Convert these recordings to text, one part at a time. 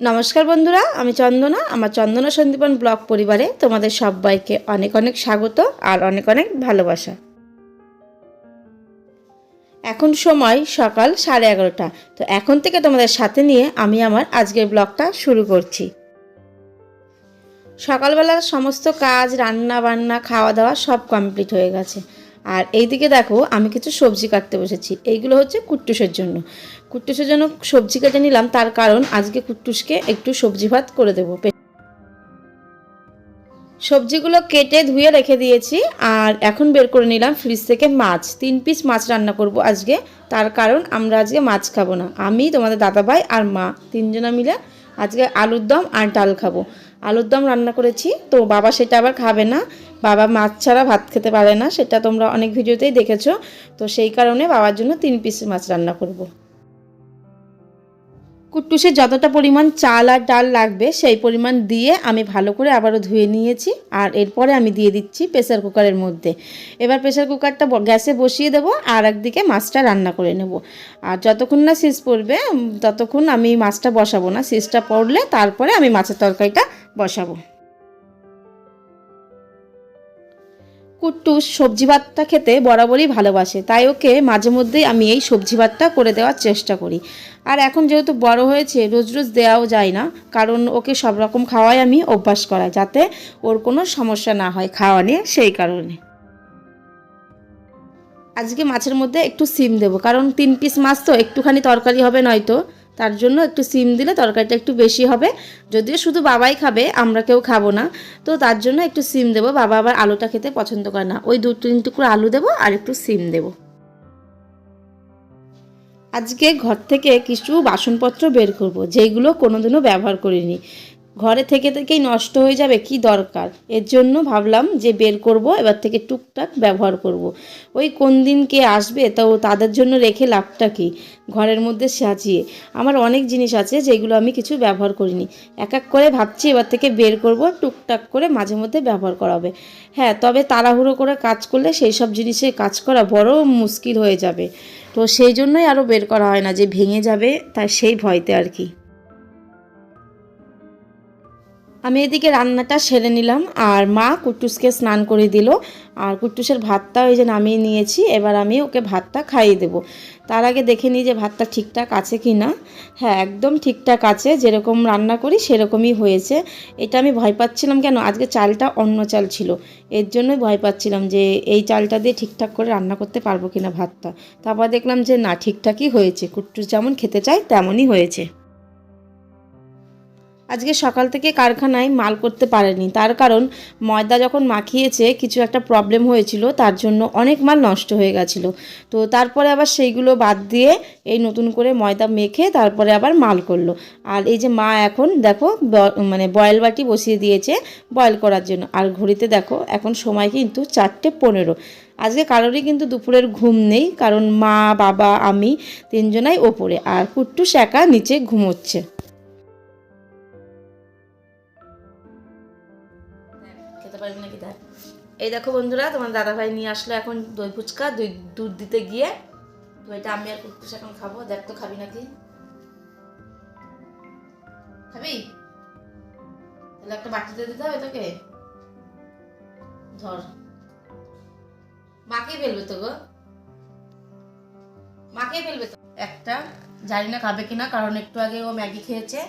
নমস্কার বন্ধুরা, আমি চন্দনা, আমার চন্দনা সন্দীপন ব্লগ পরিবারে তোমাদের সবাইকে অনেক অনেক স্বাগত আর অনেক অনেক ভালোবাসা। এখন সময় সকাল সাড়ে এগারোটা, তো এখন থেকে তোমাদের সাথে নিয়ে আমি আমার আজকের ব্লগটা শুরু করছি। সকালবেলার সমস্ত কাজ, রান্না বান্না, খাওয়া দাওয়া সব কমপ্লিট হয়ে গেছে। আর এইদিকে দেখো, আমি কিছু সবজি কাটতে বসেছি, এইগুলো হচ্ছে কুট্টুসের জন্য। কুট্টুসের জন্য সবজি কেটে নিলাম, তার কারণ আজকে কুট্টুসকে একটু সবজি ভাত করে দেবো। সবজিগুলো কেটে ধুয়ে রেখে দিয়েছি, আর এখন বের করে নিলাম ফ্রিজ থেকে মাছ। তিন পিস মাছ রান্না করব আজকে, তার কারণ আমরা আজকে মাছ খাব না। আমি, তোমাদের দাদাভাই আর মা, তিনজনা মিলে আজকে আলুর দম আর ডাল খাব। আলুর দম রান্না করেছি, তো বাবা সেটা আবার খাবে না। বাবা মাছ ছাড়া ভাত খেতে পারে না, সেটা তোমরা অনেক ভিডিওতেই দেখেছ। তো সেই কারণে বাবার জন্য তিন পিস মাছ রান্না করব। কুট্টুসে যতটা পরিমাণ চাল আর ডাল লাগবে, সেই পরিমাণ দিয়ে আমি ভালো করে আবারও ধুয়ে নিয়েছি আর এরপরে আমি দিয়ে দিচ্ছি প্রেসার কুকারের মধ্যে। এবার প্রেসার কুকারটা গ্যাসে বসিয়ে দেবো আর একদিকে মাছটা রান্না করে নেব। আর যতক্ষণ না সিজ পড়বে ততক্ষণ আমি মাছটা বসাবো না। সিজটা পড়লে তারপরে আমি মাছের তরকারিটা বসাবো। কুট্টুস সবজি ভাতটা খেতে বরাবরই ভালোবাসে। তাই ওকে মাঝে মধ্যেই আমি এই সবজি ভাতটা করে দেওয়ার চেষ্টা করি। আর এখন যেহেতু বড় হয়েছে, রোজ রোজ দেওয়াও যায় না। কারণ ওকে সব রকম খাওয়াই আমি অভ্যাস করাই যাতে ওর কোনো সমস্যা না হয় খাওয়া নিয়ে সেই কারণে। আজকে মাছের মধ্যে একটু সিম দেবো, কারণ তিন পিস মাছ তো একটুখানি তরকারি হবে নয়তো। তার জন্য একটু সিম দিলে তরকারিটা একটু বেশি হবে। যদিও শুধু বাবাই খাবে, আমরা কেউ খাব না। তো তার জন্য একটু সিম দেবো। বাবা আবার আলুটা খেতে পছন্দ করে না। ওই দু তিন টুকরো আলু দেবো আর একটু সিম দেবো। আজকে ঘর থেকে কিছু বাসনপত্র বের করব, যেগুলো কোনোদিনও ব্যবহার করিনি। ঘরে থেকে থেকেই নষ্ট হয়ে যাবে, কি দরকার? এর জন্য ভাবলাম যে বের করব, এবার থেকে টুকটাক ব্যবহার করব। ওই কোন দিন কে আসবে, তো তাদের জন্য রেখে লাভটা কি? ঘরের মধ্যে সাজিয়ে। আমার অনেক জিনিস আছে যেগুলো আমি কিছু ব্যবহার করিনি। এক এক করে ভাবছি এবার থেকে বের করব, টুকটাক করে মাঝে মধ্যে ব্যবহার করা হবে। হ্যাঁ তবে তাড়াহুড়ো করে কাজ করলে সেই সব জিনিসে কাজ করা বড় মুশকিল হয়ে যাবে। তো সেই জন্যই আরও বের করা হয় না, যে ভেঙে যাবে তাই সেই ভয়তে আর কি। আমি এদিকে রান্নাটা সেরে নিলাম আর মা কুট্টুসকে স্নান করে দিল। আর কুট্টুসের ভাতটা ওই যে নামিয়ে নিয়েছি, এবার আমি ওকে ভাতটা খাইয়ে দেবো। তার আগে দেখে নিই যে ভাতটা ঠিকঠাক আছে কি না হ্যাঁ একদম ঠিকঠাক আছে, যেরকম রান্না করি সেরকমই হয়েছে। এটা আমি ভয় পাচ্ছিলাম কেন? আজকে চালটা অন্য চাল ছিল। এর জন্যই ভয় পাচ্ছিলাম যে এই চালটা দিয়ে ঠিকঠাক করে রান্না করতে পারব কিনা ভাতটা। তারপর দেখলাম যে না, ঠিকঠাকই হয়েছে। কুট্টুস যেমন খেতে চায়, তেমনই হয়েছে। আজকে সকাল থেকে কারখানায় মাল করতে পারেনি। তার কারণ ময়দা যখন মাখিয়েছে, কিছু একটা প্রবলেম হয়েছিল, তার জন্য অনেক মাল নষ্ট হয়ে গেছিল। তো তারপরে আবার সেইগুলো বাদ দিয়ে এই নতুন করে ময়দা মেখে তারপরে আবার মাল করল। আর এই যে মা এখন দেখো মানে বয়েল বাটি বসিয়ে দিয়েছে বয়েল করার জন্য। আর ঘড়িতে দেখো, এখন সময় কিন্তু চারটে পনেরো। আজকে কারোরই কিন্তু দুপুরের ঘুম নেই, কারণ মা, বাবা, আমি তিনজনাই ওপরে। আর কুট্টু একা নিচে ঘুমোচ্ছে। খেতে পারবি নাকি দেখ এই দেখো বন্ধুরা, তোমার দাদাভাই নিয়ে আসলো এখন দই ফুচকা, দই দুধ দিতে গিয়ে। এটা আমি আর কুট্টুস এখন খাব। দেখ তো খাবি নাকি? খাবি? তাহলে একটা বাটিতে দিতে হবে তোকে? ধর। মাকেই ফেলবে তো গো। মাকেই ফেলবে তো। একটা, জানি না খাবে কিনা, কারণ একটু আগে ও ম্যাগি খেয়েছে।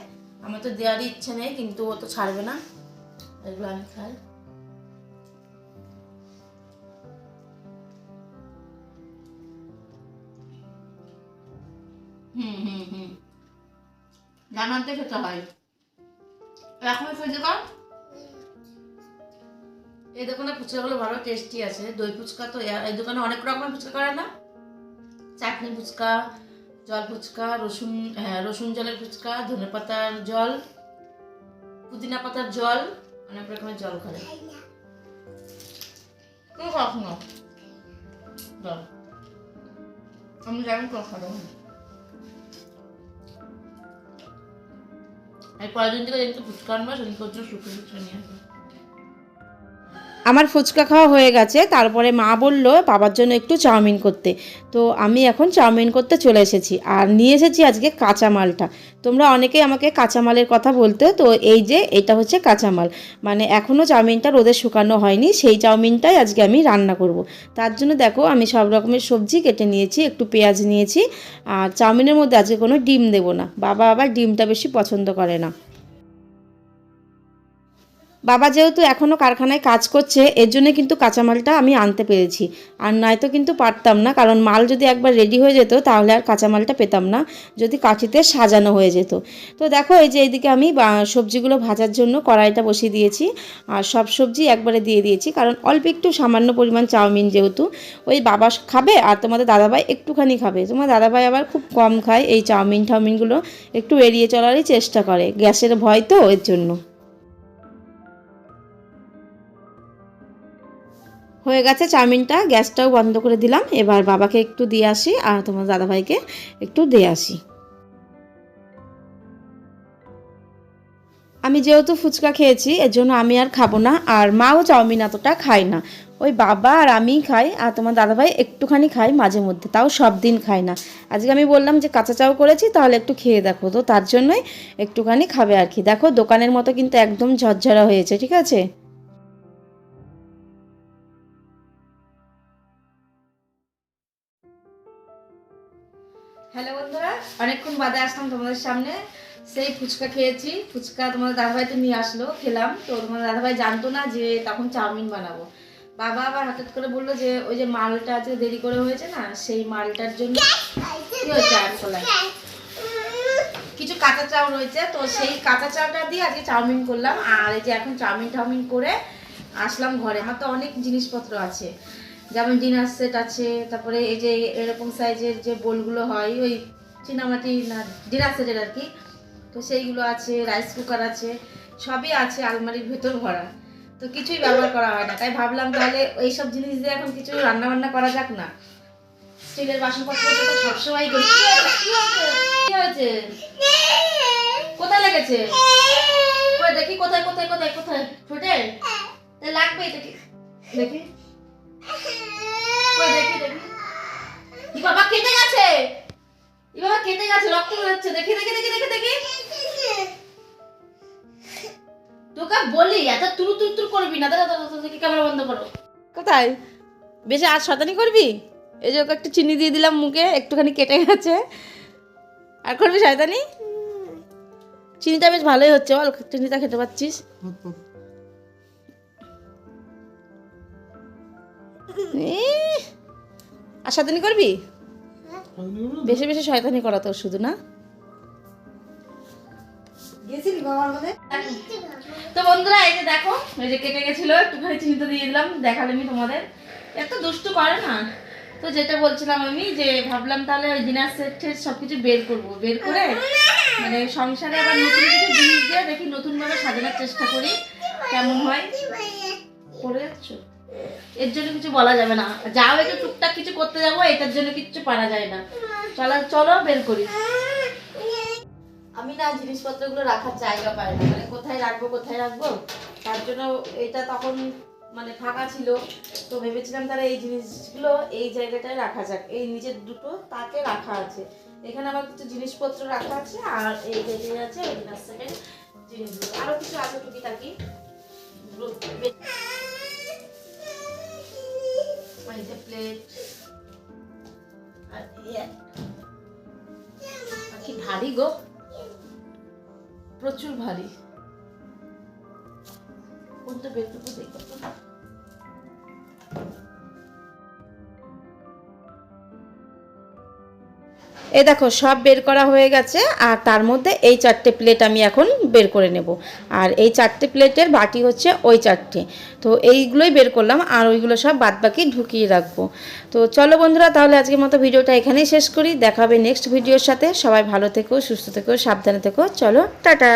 আমার তো দেওয়ারই ইচ্ছে নেই, কিন্তু ও তো ছাড়বে না। এগুলো আমি খাই। হুম হুম হুম। জানাতে খেতে হয়। এখন ফুচকা এই দোকানে ফুচকাগুলো ভালো টেস্টি আছে। দই ফুচকা তো এই দোকানে অনেক রকমের ফুচকা করে না? চাটনি ফুচকা, জল ফুচকা, রসুন হ্যাঁ রসুন জলের ফুচকা, ধনে পাতার জল, পুদিনা পাতার জল, অনেক রকমের জল করে। কেউ খাস না জল আমি জানি কেউ এই পরের দিন থেকে যেদিনকে ফুচকা আনব সেদিনকে হচ্ছে শুকনো ফুচকা নিয়ে আসবে আমার ফুচকা খাওয়া হয়ে গেছে। তারপরে মা বলল, বাবার জন্য একটু চাউমিন করতে। তো আমি এখন চাউমিন করতে চলে এসেছি। আর নিয়ে এসেছি আজকে কাঁচামালটা। তোমরা অনেকেই আমাকে কাঁচামালের কথা বলতে, তো এই যে এটা হচ্ছে কাঁচামাল। মানে এখনও চাউমিনটা রোদে শুকানো হয়নি, সেই চাউমিনটাই আজকে আমি রান্না করব। তার জন্য দেখো, আমি সব রকমের সবজি কেটে নিয়েছি, একটু পেঁয়াজ নিয়েছি। আর চাউমিনের মধ্যে আজকে কোনো ডিম দেবো না। বাবা আবার ডিমটা বেশি পছন্দ করে না। বাবা যেহেতু এখনও কারখানায় কাজ করছে, এর জন্য কিন্তু কাঁচামালটা আমি আনতে পেরেছি। আর নয়তো কিন্তু পারতাম না, কারণ মাল যদি একবার রেডি হয়ে যেত, তাহলে আর কাঁচামালটা পেতাম না, যদি কাঠিতে সাজানো হয়ে যেত। তো দেখো, এই যে এইদিকে আমি সবজিগুলো ভাজার জন্য কড়াইটা বসিয়ে দিয়েছি। আর সব সবজি একবারে দিয়ে দিয়েছি, কারণ অল্প একটু সামান্য পরিমাণ চাউমিন যেহেতু, ওই বাবা খাবে আর তোমাদের দাদাভাই একটুখানি খাবে। তোমার দাদাভাই আবার খুব কম খায়, এই চাউমিন টাউমিনগুলো একটু এড়িয়ে চলারই চেষ্টা করে, গ্যাসের ভয় তো এর জন্য। হয়ে গেছে চাউমিনটা, গ্যাসটাও বন্ধ করে দিলাম। এবার বাবাকে একটু দিয়ে আসি আর তোমার দাদাভাইকে একটু দিয়ে আসি। আমি যেহেতু ফুচকা খেয়েছি, এর জন্য আমি আর খাব না, আর মাও চাউমিন এতটা খায় না। ওই বাবা আর আমিই খাই, আর তোমার দাদাভাই একটুখানি খাই মাঝে মধ্যে, তাও সব দিন খায় না। আজকে আমি বললাম যে কাঁচা চাও করেছি, তাহলে একটু খেয়ে দেখো তো, তার জন্যই একটুখানি খাবে আর কি। দেখো, দোকানের মতো কিন্তু একদম ঝরঝরা হয়েছে, ঠিক আছে? অনেকক্ষণ বাদে আসলাম তোমাদের সামনে। সেই ফুচকা খেয়েছি। ফুচকা তোমাদের দাদাভাই তো নিয়ে আসলো খেলাম। তো তোমাদের দাদাভাই জানতো না যে তখন চাউমিন বানাবো। বাবা আবার হঠাৎ করে বলল যে ওই যে মালটা আজকে দেরি করে হয়েছে না সেই মালটার জন্য? কিছু কাঁচা চাল রয়েছে তো সেই কাঁচা চালটা দিয়ে আজকে চাউমিন করলাম। আর এই যে এখন চাউমিন টাউমিন করে আসলাম ঘরে। আমার তো অনেক জিনিসপত্র আছে। যেমন ডিনার সেট আছে তারপরে এই যে এরকম সাইজের যে বোলগুলো হয় ওই চীনামাটি না ডিনার সেটের আর কি। তো সেইগুলো আছে, রাইস কুকার আছে, সবই আছে আলমারির ভেতর ভরা। তো কিছুই ব্যবহার করা হয় না। তাই ভাবলাম তাহলে এইসব জিনিস দিয়ে এখন কিছু রান্না বান্না করা যাক না। স্টিলের বাসনপত্র তো সবসময় কি হয়েছে? কোথায় লেগেছে? দেখি কোথায় কোথায় কোথায় কোথায়? ঠোঁটে তা লাগবেই দেখি। দেখি। দেখি দেখি। বাবা কেটে গেছে! বেরোচ্ছে দেখি দেখি দেখি দেখি দেখি। তোকে বলি এত তুরু তুরু তুরু করবি না। দাদা দাদা দেখি ক্যামেরা বন্ধ করো। কোথায়? বেশি আর শতানি করবি? এই যে ওকে একটু চিনি দিয়ে দিলাম মুখে একটুখানি কেটে গেছে। আর করবি শয়তানি? চিনিটা বেশ ভালোই হচ্ছে বল চিনিটা খেতে পাচ্ছিস? আর শয়তানি করবি? বেশি বেশি শয়তানি করা তোর শুধু না? তো বন্ধুরা, এই যে দেখো, এই যে কেটে গেছিল, একটুখানি চিন্তা দিয়ে দিলাম দেখালাম তোমাদের। এত দুষ্টু করে না? তো যেটা বলছিলাম আমি, যে ভাবলাম তাহলে ওই ডিনার সেটের সব কিছু বের করব। বের করে মানে সংসারে আবার নতুন কিছু জিনিস দিয়ে দেখি নতুনভাবে সাজানোর চেষ্টা করি, কেমন হয়? করে যাচ্ছ? এর জন্য কিছু বলা যাবে না। যাও একটু টুকটাক কিছু করতে যাব, এটার জন্য কিচ্ছু পারা যায় না। চলো চলো, বের করি। আমি না জিনিসপত্রগুলো রাখার জায়গা পাই না। মানে কোথায় রাখব কোথায় রাখব? তার জন্য এটা তখন মানে ফাঁকা ছিল। তো ভেবেছিলাম তারা এই জিনিসগুলো এই জায়গাটায় রাখা যাক। এই নিচের দুটো তাকে রাখা আছে। এখানে আমার কিছু জিনিসপত্র রাখা আছে, আর এই জায়গায় আছে ওই জিনিসগুলো। আরও কিছু আছে টুকিটাকি? প্লেট আর ইয়ে। আর কি ভারী গো। প্রচুর ভারী। কোনটা বের করব দেখো এই দেখো, সব বের করা হয়ে গেছে, আর তার মধ্যে এই চারটে প্লেট আমি এখন বের করে নেব। আর এই চারটে প্লেটের বাটি হচ্ছে ওই চারটে। তো এইগুলোই বের করলাম, আর ওইগুলো সব বাদবাকি ঢুকিয়ে রাখব। তো চলো বন্ধুরা, তাহলে আজকের মতো ভিডিওটা এখানেই শেষ করি। দেখাবে নেক্সট ভিডিওর সাথে। সবাই ভালো থেকো, সুস্থ থেকো, সাবধানে থেকো। চলো, টাটা!